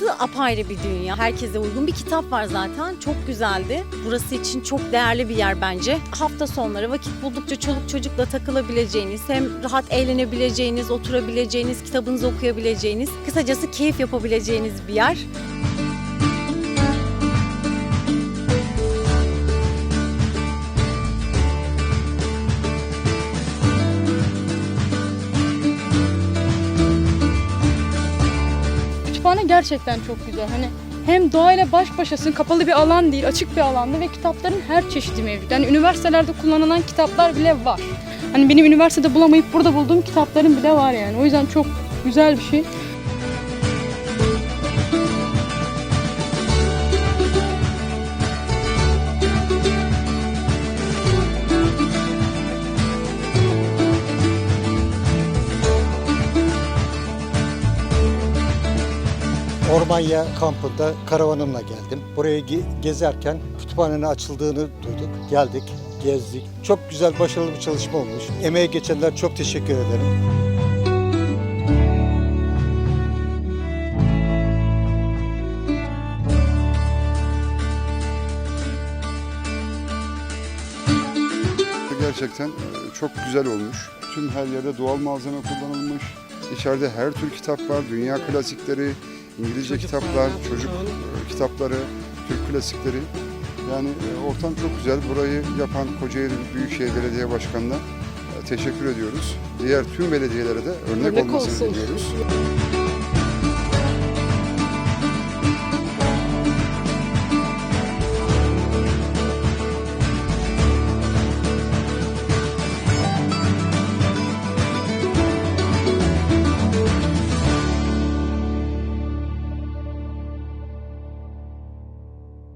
burası apayrı bir dünya. Herkese uygun bir kitap var zaten. Çok güzeldi. Burası için çok değerli bir yer bence. Hafta sonları vakit buldukça çoluk çocukla takılabileceğiniz, hem rahat eğlenebileceğiniz, oturabileceğiniz, kitabınızı okuyabileceğiniz, kısacası keyif yapabileceğiniz bir yer. Kütüphane gerçekten çok güzel. Hani hem doğayla baş başasın, kapalı bir alan değil, açık bir alanda ve kitapların her çeşidi mevcut. Yani üniversitelerde kullanılan kitaplar bile var. Hani benim üniversitede bulamayıp burada bulduğum kitapların bile var yani. O yüzden çok güzel bir şey. Ormanya kampında karavanımla geldim. Buraya ge- gezerken kütüphanenin açıldığını duyduk. Geldik, gezdik. Çok güzel, başarılı bir çalışma olmuş. Emeği geçenler çok teşekkür ederim. Gerçekten e, çok güzel olmuş. Tüm her yerde doğal malzeme kullanılmış. İçeride her tür kitap var. Dünya klasikleri, İngilizce kitaplar, çocuk e, kitapları, Türk klasikleri. Yani e, ortam çok güzel. Burayı yapan Kocaeli Büyükşehir Belediye Başkanı'na e, teşekkür ediyoruz. Diğer tüm belediyelere de örnek, Örnek olmasını olsun. diliyoruz.